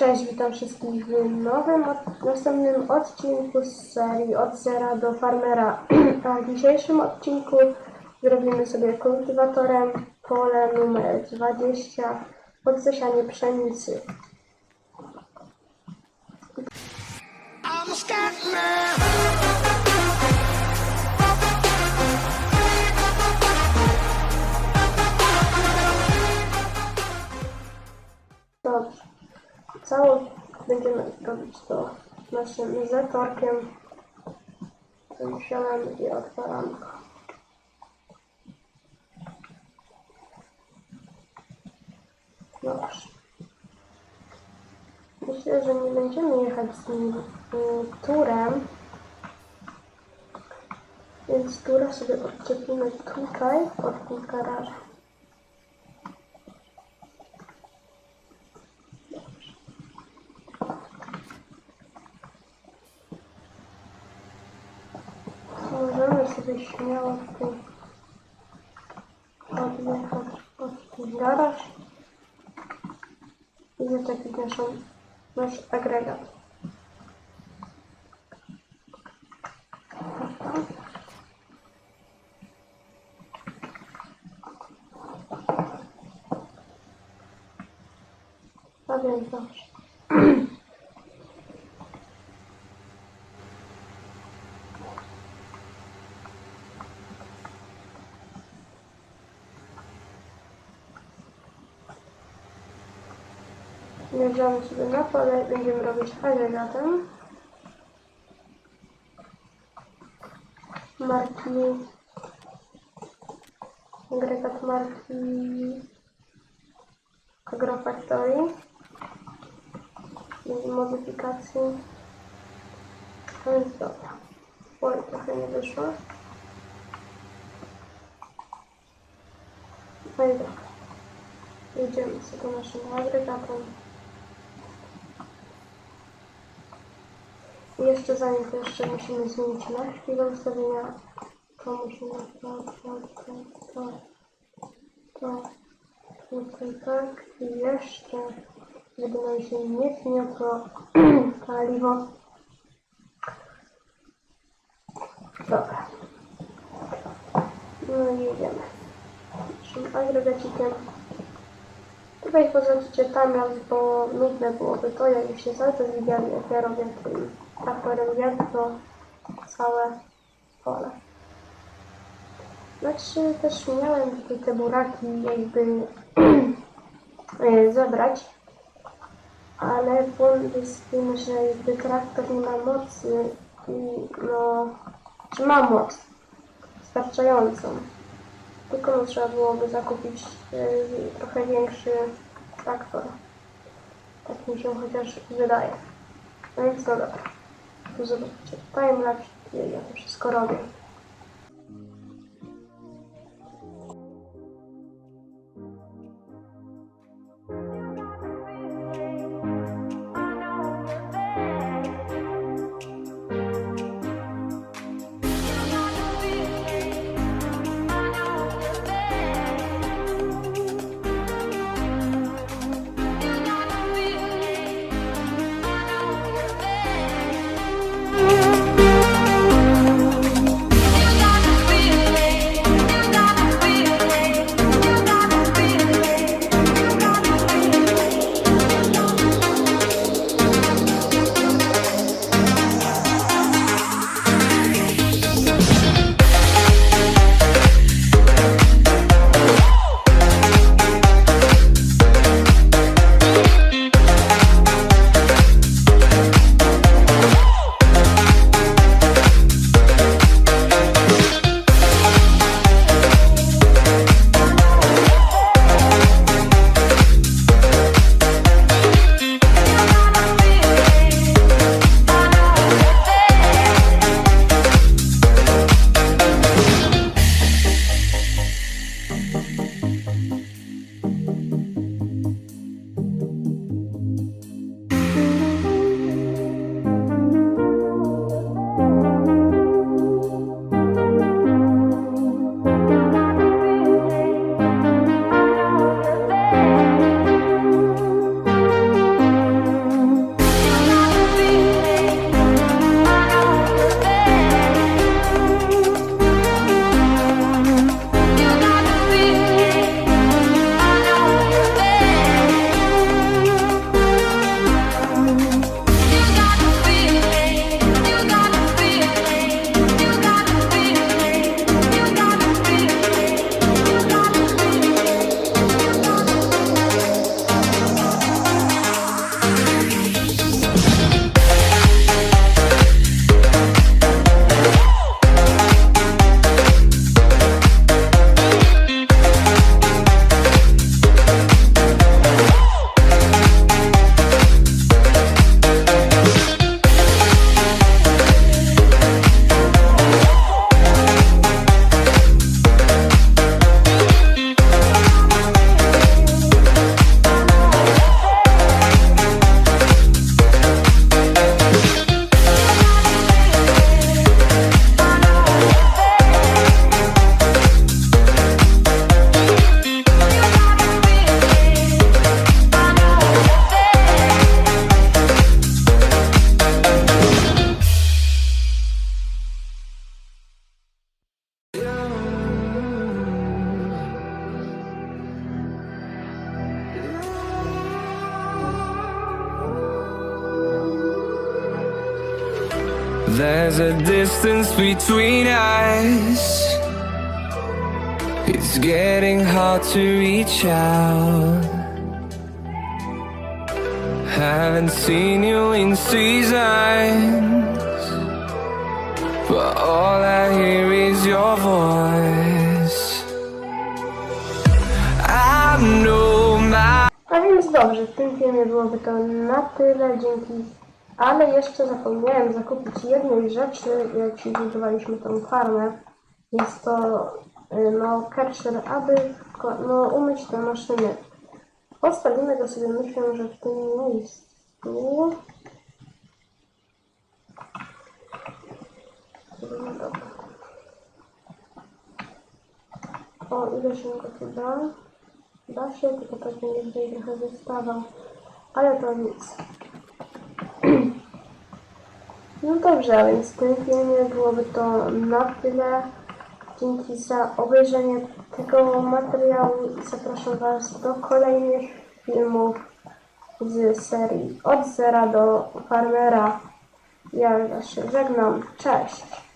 Cześć, witam wszystkich w nowym, od, następnym odcinku z serii Od Zera do Farmera. A w dzisiejszym odcinku zrobimy sobie kultywatorem pole numer 20 pod zasianie pszenicy. Dobrze. Całą będziemy robić to naszym zatorkiem. Wziąłem i otwieram go. Dobrze. Myślę, że nie będziemy jechać z nim y, turem. Więc tura sobie odczepimy tutaj od tym освещался ответом от удара. И в итоге нашел наш агрегат. Агрегат. Wjeżdżamy sobie na pole i będziemy robić agregatem. Marki. Agregat marki Agrofactory. I modyfikacji. To jest dobra. Oj, trochę nie wyszło. No i dobra. Jedziemy sobie naszym agregatem. Jeszcze zanim to jeszcze musimy zmienić na chwilę ustawienia. To musimy to, to, to, to, to, tutaj tak i jeszcze, żeby nam się nie gniotło paliwo. Dobra. No i jedziemy. Naszym agregacikiem. Tutaj pozostańcie tam raz, bo nudne byłoby to, jak się cały czas widzieli, jak ja robię tym traktorem jedno całe pole. Znaczy też miałem tutaj te buraki jakby e, zebrać, ale błąd jest z tym, że jakby traktor nie ma mocy i no, czy ma moc wystarczającą. Tylko trzeba byłoby zakupić y, trochę większy traktor. Tak mi się chociaż wydaje. No więc no dobra. Zobaczcie. Timelapse, gdzie ja to wszystko robię. There's a distance between us. It's getting hard to reach out. Haven't seen you in seasons, but all I hear is your voice. I know my. A więc dobrze, w tym filmie byłoby to na tyle, dzięki. Ale jeszcze zapomniałem zakupić jednej rzeczy, jak budowaliśmy tą farmę. Jest to y, no Karcher, aby no, umyć te maszyny. Postawimy go sobie, myślę, że w tym miejscu. O, ile się go tu da? Da się, tylko pewnie będzie trochę wystawał. Ale to nic. No dobrze, a więc w tym filmie byłoby to na tyle. Dzięki za obejrzenie tego materiału i zapraszam Was do kolejnych filmów z serii Od Zera do Farmera. Ja już się żegnam. Cześć!